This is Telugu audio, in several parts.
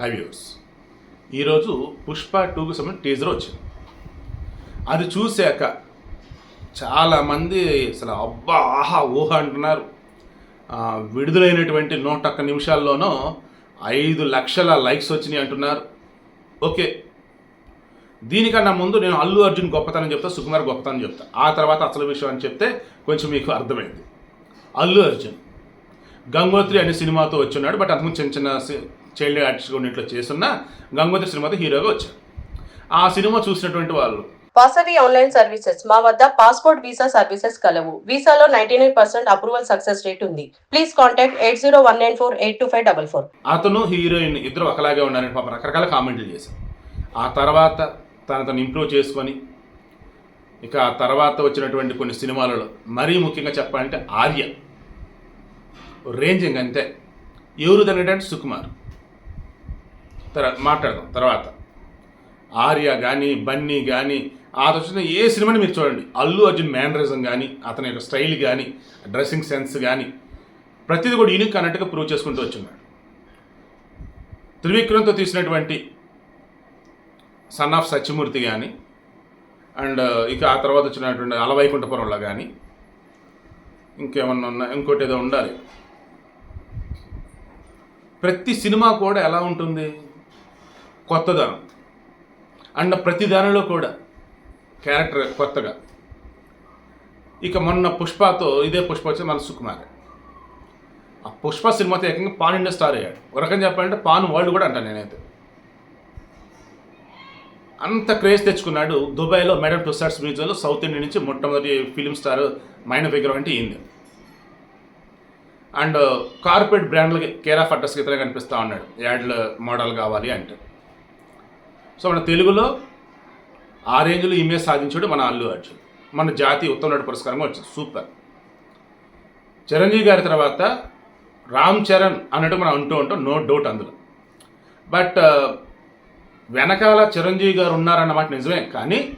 హై వ్యూస్ ఈరోజు పుష్ప టూకి సంబంధించిన టీజర్ వచ్చింది. అది చూశాక చాలామంది అసలు అబ్బా ఆహా ఊహ అంటున్నారు. విడుదలైనటువంటి నూట ఒక్క నిమిషాల్లోనూ ఐదు లక్షల లైక్స్ వచ్చినాయి అంటున్నారు. ఓకే. దీనికన్నా ముందు నేను అల్లు అర్జున్ గొప్పతనం చెప్తా సుకుమార్ గొప్పతనం చెప్తా. ఆ తర్వాత అసలు విషయం అని చెప్తే కొంచెం మీకు అర్థమైంది. అల్లు అర్జున్. గంగోత్రి అనే సినిమాతో వచ్చున్నాడు బట్ అతను చిన్న చిన్న చైల్డ్ ఆర్టిస్ట్ ఉన్నట్లు చేస్తున్న గంగోత్రి సినిమాతో హీరోగా వచ్చాడు ఆ సినిమా చూసినటువంటి వాళ్ళు. Vasavi online services. మా వద్ద పాస్పోర్ట్ వీసా సర్వీసెస్ కలవు. వీసాలో ninety nine percent approval success rate ఉంది. Please contact eight zero one nine four eight two five double four. అతను హీరోయిన్ ఇద్దరు ఒకలాగే ఉన్నారని పాప రకరకాల కామెంట్లు చేశారు. ఆ తర్వాత తన తను ఇంప్రూవ్ చేసుకొని ఇక ఆ తర్వాత వచ్చినటువంటి కొన్ని సినిమాలలో మరీ ముఖ్యంగా చెప్పాలంటే ఆర్య. రేంజింగ్ అంతే. ఎవరు తగ్గడంటే సుకుమార్. తర్వాత మాట్లాడదాం తర్వాత. ఆర్య కానీ బన్నీ కానీ ఆ వచ్చిన ఏ సినిమాని మీరు చూడండి? అల్లు అర్జున్ మేనరిజం కానీ అతని యొక్క స్టైల్ కానీ డ్రెస్సింగ్ సెన్స్ కానీ ప్రతిదీ కూడా యూనిక్ అన్నట్టుగా ప్రూవ్ చేసుకుంటూ వచ్చిన్నాడు త్రివిక్రమ్తో తీసినటువంటి సన్ ఆఫ్ సత్యమూర్తి కానీ అండ్ ఇక ఆ తర్వాత వచ్చినటువంటి అలవైకుంఠపురంలో కానీ ఇంకేమన్నా ఉన్నా ఇంకోటి ఏదో ఉండాలి. ప్రతి సినిమా కూడా ఎలా ఉంటుంది? కొత్తదనం. అండ్ ప్రతి దానిలో కూడా క్యారెక్టర్ కొత్తగా. ఇక మొన్న పుష్పతో ఇదే పుష్ప వచ్చి మన సుకుమార్. ఆ పుష్ప సినిమాతో ఏకంగా పాన్ ఇండియా స్టార్ అయ్యాడు. ఒక రకం చెప్పాలంటే పాన్ వరల్డ్ కూడా అంటాను నేనైతే. అంత క్రేజ్ తెచ్చుకున్నాడు దుబాయ్లో మేడం టుసార్ట్స్ మ్యూజియంలో సౌత్ ఇండియా నుంచి మొట్టమొదటి ఫిలిం స్టార్ మైన విగ్రహం అంటే ఈయన. అండ్ కార్పొరేట్ బ్రాండ్లకి కేర్ ఆఫ్ అడ్రస్కి ఇతనే కనిపిస్తూ ఉన్నాడు. యాడ్ల మోడల్ కావాలి అంటే. సో మన తెలుగులో ఆ రేంజ్లో ఇమేజ్ సాధించాడు మన అల్లు అర్జున్. మన జాతీయ ఉత్తమ నటుడు పురస్కారంగా వచ్చింది. సూపర్. చిరంజీవి గారి తర్వాత రామ్ చరణ్ అన్నట్టు మనం అంటూ ఉంటాం. నో డౌట్ అందులో. బట్ వెనకాల చిరంజీవి గారు ఉన్నారన్నమాట నిజమే. కానీ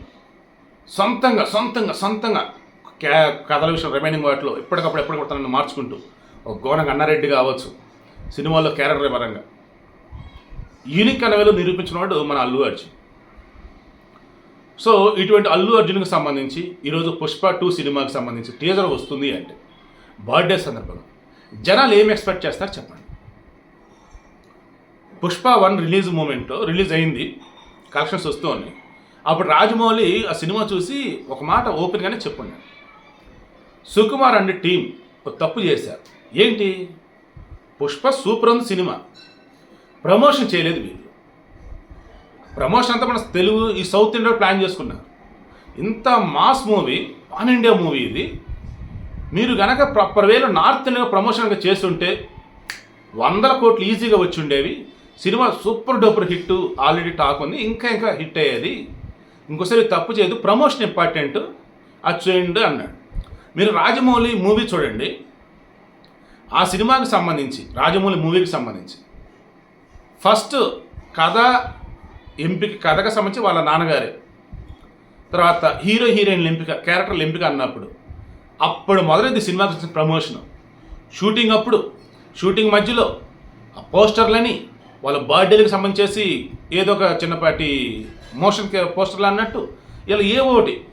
సొంతంగా సొంతంగా సొంతంగా క్యా కథల విషయం రిమైనింగ్ వాటిలో ఎప్పటికప్పుడు ఎప్పటికప్పుడు తనను మార్చుకుంటూ ఒక గోన అన్నారెడ్డి కావచ్చు. సినిమాల్లో క్యారెక్టర్ పరంగా. యూనిక్ అనేవేలో నిరూపించిన వాడు మన అల్లు అర్జున్. సో ఇటువంటి అల్లు అర్జున్కి సంబంధించి ఈరోజు పుష్ప టూ సినిమాకి సంబంధించి టీజర్ వస్తుంది అంటే బర్త్డే సందర్భంగా జనాలు ఏం ఎక్స్పెక్ట్ చేస్తారు చెప్పండి. Pushpa one release moment release అయింది కలెక్షన్స్ వస్తూ ఉన్నాయి. అప్పుడు రాజమౌళి ఆ సినిమా చూసి ఒక మాట ఓపెన్గానే చెప్పండి. సుకుమార్ అండ్ టీం ఒక తప్పు చేశారు. ఏంటి? పుష్ప సూపర్ ఉంది సినిమా. ప్రమోషన్ చేయలేదు వీళ్ళు. ప్రమోషన్ అంతా మన తెలుగు ఈ సౌత్ ఇండియా ప్లాన్ చేసుకున్నారు. ఇంత mass movie pan India movie ఇది. మీరు గనక ప్రాపర్ వేలో నార్త్ ఇండియా ప్రమోషన్గా చేస్తుంటే వందల కోట్లు ఈజీగా వచ్చి ఉండేవి. Cinema super duper hit already talk ఉంది. ఇంకా ఇంకా హిట్ అయ్యేది. ఇంకోసారి తప్పు చేయదు. Promotion important. అది చేయండి అన్నాడు. మీరు రాజమౌళి మూవీ చూడండి. ఆ సినిమాకి సంబంధించి రాజమౌళి మూవీకి సంబంధించి. ఫస్ట్ కథ ఎంపిక కథకు సంబంధించి వాళ్ళ నాన్నగారే. తర్వాత హీరో హీరోయిన్ల ఎంపిక క్యారెక్టర్ల ఎంపిక అన్నప్పుడు. అప్పుడు మొదలైంది సినిమా వచ్చిన ప్రమోషన్. షూటింగ్ అప్పుడు. షూటింగ్ మధ్యలో ఆ పోస్టర్లని వాళ్ళ బర్త్డేలకు సంబంధించేసి ఏదో ఒక చిన్నపాటి మోషన్ పోస్టర్లు అన్నట్టు ఇలా ఏ ఒకటి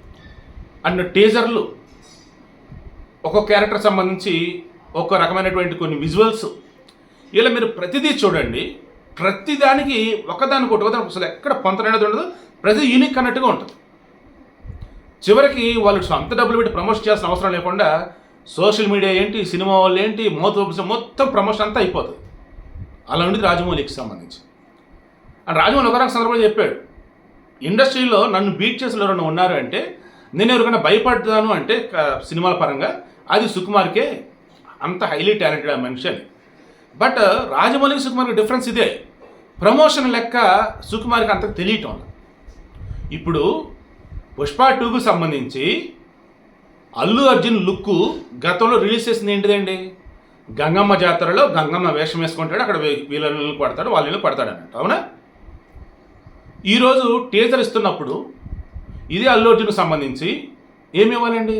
అన్న టీజర్లు ఒక్కొక్క క్యారెక్టర్ సంబంధించి ఒక్కో రకమైనటువంటి కొన్ని విజువల్స్. ఇలా మీరు ప్రతిదీ చూడండి. ప్రతిదానికి ఒకదానికి ఒకటి ఒకదానికి అసలు ఎక్కడ పొంతననేది ఉండదు. ప్రతి యూనిక్ అన్నట్టుగా ఉంటుంది. చివరికి వాళ్ళు సొంత డబ్బులు పెట్టి ప్రమోషన్ చేయాల్సిన అవసరం లేకుండా సోషల్ మీడియా ఏంటి సినిమా వాళ్ళు ఏంటి మోత మొత్తం ప్రమోషన్ అంతా అయిపోతుంది అలా ఉండేది రాజమౌళికి సంబంధించి. అండ్ రాజమౌళి ఒక సందర్భంలో చెప్పాడు. ఇండస్ట్రీలో నన్ను బీట్ చేసిన ఎవరైనా ఉన్నారు అంటే నేను ఎవరికైనా భయపడ్డాను అంటే సినిమాల పరంగా అది సుకుమార్కే అంత హైలీ టాలెంటెడ్ ఆ మనిషి అని. బట్ రాజమౌళికి సుకుమార్కి డిఫరెన్స్ ఇదే. ప్రమోషన్ లెక్క సుకుమార్కి అంత తెలియటం ఇప్పుడు పుష్ప టూకు సంబంధించి అల్లు అర్జున్ లుక్ గతంలో రిలీజ్ చేసింది ఏంటిదండి? గంగమ్మ జాతరలో గంగమ్మ వేషం వేసుకుంటాడు అక్కడ వీళ్ళని పడతాడు వాళ్ళని పడతాడు అన్నట్టు. అవునా? ఈరోజు టీజర్ ఇస్తున్నప్పుడు ఇది అల్లు అర్జున్కు సంబంధించి ఏమి ఇవ్వాలండి?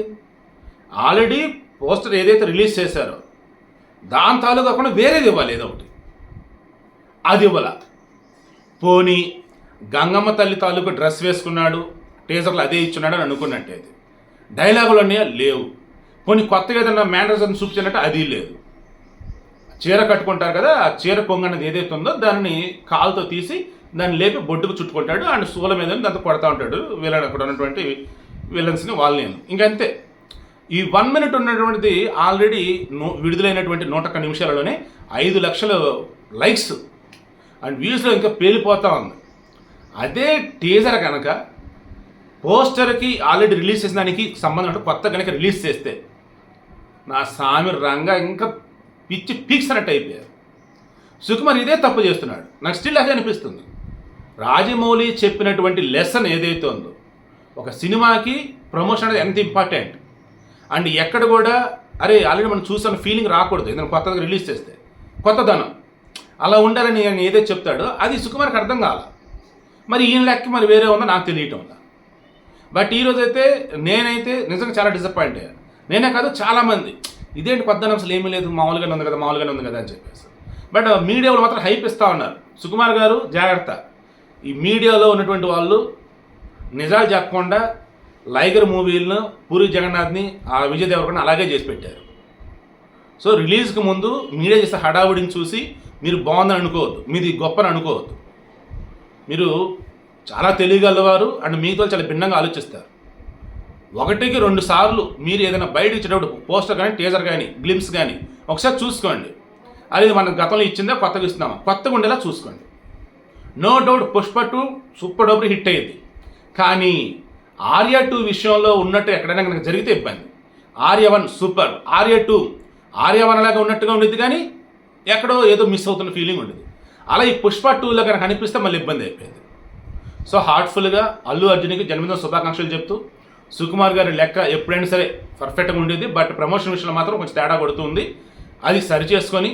ఆల్రెడీ పోస్టర్ ఏదైతే రిలీజ్ చేశారో దాని తాలూ కాకుండా వేరేది ఇవ్వాలి ఏదో ఒకటి. అది ఇవ్వాల. పోనీ గంగమ్మ తల్లి తాలూకు డ్రెస్ వేసుకున్నాడు టీజర్లు అదే ఇచ్చున్నాడు అని అనుకున్నట్టే అది. డైలాగులు అన్నీ లేవు. పోనీ కొత్తగా ఏదైనా మేనరిజం చూపించినట్టు అది లేదు. చీర కట్టుకుంటారు కదా ఆ చీర కొంగన్నది అనేది ఏదైతే ఉందో దాన్ని కాలుతో తీసి దాన్ని లేపి బొడ్డుకు చుట్టుకుంటాడు అండ్ సూల మీద దాంతో కొడతా ఉంటాడు వీళ్ళని అక్కడ ఉన్నటువంటి విలన్స్ని వాళ్ళని. ఇంకంతే ఈ వన్ మినిట్ ఉన్నటువంటిది ఆల్రెడీ నో విడుదలైనటువంటి నూట ఒక్క నిమిషాలలోనే ఐదు లక్షల లైక్స్ అండ్ వ్యూస్లో ఇంకా పేలిపోతా ఉంది. అదే టీజర్ కనుక పోస్టర్కి ఆల్రెడీ రిలీజ్ చేసిన దానికి సంబంధం ఉంటే కొత్త కనుక రిలీజ్ చేస్తే నా సామి రంగా ఇంకా పిచ్చి పీక్స్ అన్నట్టు అయిపోయారు. సుకుమార్ ఇదే తప్పు చేస్తున్నాడు. నాకు స్టిల్ అదే అనిపిస్తుంది. రాజమౌళి చెప్పినటువంటి లెసన్ ఏదైతే ఉందో ఒక సినిమాకి ప్రమోషన్ అనేది ఎంత ఇంపార్టెంట్ అండ్ ఎక్కడ కూడా అరే ఆల్రెడీ మనం చూసిన ఫీలింగ్ రాకూడదు. ఏదైనా కొత్తగా రిలీజ్ చేస్తే. కొత్తదనం అలా ఉండాలని ఆయన ఏదైతే చెప్తాడో అది సుకుమార్కి అర్థం కాల. మరి ఈయన లెక్క మరి వేరే ఉందో? నాకు తెలియటం ఉందా? బట్ ఈరోజు అయితే నేనైతే నిజంగా చాలా డిసప్పాయింట్ అయ్యాను. నేనే కాదు చాలామంది. ఇదేంటి కొత్త అసలు ఏమీ లేదు. మామూలుగానే ఉంది కదా మామూలుగానే ఉంది కదా అని చెప్పేసి. బట్ మీడియాలో మాత్రం హైప్ ఇస్తా ఉన్నారు. సుకుమార్ గారు జాగ్రత్త. ఈ మీడియాలో ఉన్నటువంటి వాళ్ళు నిజాలు చెప్పకుండా లైగర్ మూవీలను పూరి జగన్నాథ్ని ఆ విజయ్ దేవరకొండ అలాగే చేసి పెట్టారు. సో రిలీజ్కి ముందు మీడియా చేసే హడావుడిని చూసి మీరు బాగుందని అనుకోవద్దు. మీది గొప్పని అనుకోవద్దు. మీరు చాలా తెలియగలవారు అండ్ మీతో చాలా భిన్నంగా ఆలోచిస్తారు. ఒకటికి రెండు సార్లు మీరు ఏదైనా బయట ఇచ్చేటప్పుడు పోస్టర్ కానీ టీజర్ కానీ గ్లిమ్స్ కానీ ఒకసారి చూసుకోండి. అది మన గతంలో ఇచ్చిందా కొత్తగా ఇస్తున్నామా? కొత్తగా ఉండేలా చూసుకోండి. No doubt Pushpa two super డబ్బులు హిట్ అయ్యింది కానీ ఆర్య టూ విషయంలో ఉన్నట్టు ఎక్కడైనా కనుక జరిగితే ఇబ్బంది. Arya one super. Arya two. Arya one లాగా ఉన్నట్టుగా ఉండేది కానీ ఎక్కడో ఏదో మిస్ అవుతున్న ఫీలింగ్ ఉండేది. అలా ఈ పుష్ప టూలో కనుక అనిపిస్తే మళ్ళీ ఇబ్బంది అయిపోయింది. సో హార్ట్ఫుల్గా అల్లు అర్జున్కి జన్మదిన శుభాకాంక్షలు చెప్తూ సుకుమార్ గారి లెక్క ఎప్పుడైనా సరే పర్ఫెక్ట్గా ఉండేది. బట్ ప్రమోషన్ విషయంలో మాత్రం కొంచెం తేడా కొడుతుంది. అది సరి చేసుకొని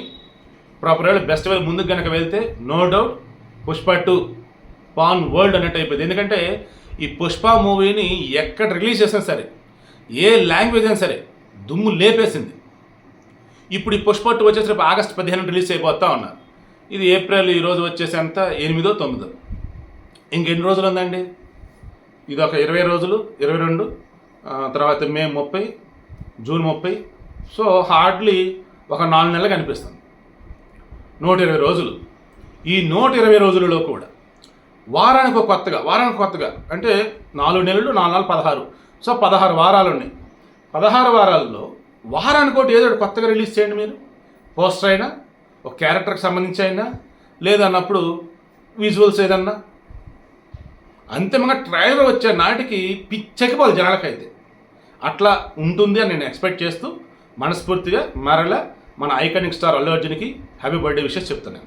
ప్రాపర్ వేళ బెస్ట్ వేళ ముందుకు కనుక వెళ్తే no doubt Pushpa two pan world అన్నట్టు అయిపోయింది. ఎందుకంటే ఈ పుష్ప మూవీని ఎక్కడ రిలీజ్ చేసినా సరే ఏ లాంగ్వేజ్ అయినా సరే దుమ్ము లేపేసింది. ఇప్పుడు ఈ పుష్ప టూ వచ్చేసి రేపు ఆగస్ట్ పదిహేను రిలీజ్ అయిపోతా ఉన్నారు. ఇది ఏప్రిల్ ఈరోజు రోజు వచ్చేసి అంత ఎనిమిదో తొమ్మిదో. ఇంకెన్ని రోజులు ఉందండి? ఇది ఒక ఇరవై రోజులు ఇరవై రెండు తర్వాత మే ముప్పై జూన్ ముప్పై. సో హార్డ్లీ ఒక నాలుగు నెలలు కనిపిస్తుంది. నూట ఇరవై రోజులు. ఈ నూట ఇరవై రోజులలో కూడా వారానికి ఒక కొత్తగా వారానికి కొత్తగా. అంటే నాలుగు నెలలు నాలుగు నెలలు పదహారు. సో పదహారు వారాలు ఉన్నాయి. పదహారు వారాల్లో వారానికి ఒకటి ఏదో ఒకటి కొత్తగా రిలీజ్ చేయండి మీరు. పోస్టర్ అయినా ఒక క్యారెక్టర్కి సంబంధించి అయినా లేదన్నప్పుడు విజువల్స్ ఏదన్నా. అంతిమంగా ట్రైలర్ వచ్చే నాటికి పిచ్చెక్కిపోవాలి జనాలకైతే. అట్లా ఉంటుంది అని నేను ఎక్స్పెక్ట్ చేస్తూ మనస్ఫూర్తిగా మరలా మన ఐకానిక్ స్టార్ అల్లు అర్జున్కి హ్యాపీ బర్త్డే విషెస్ చెప్తున్నాను.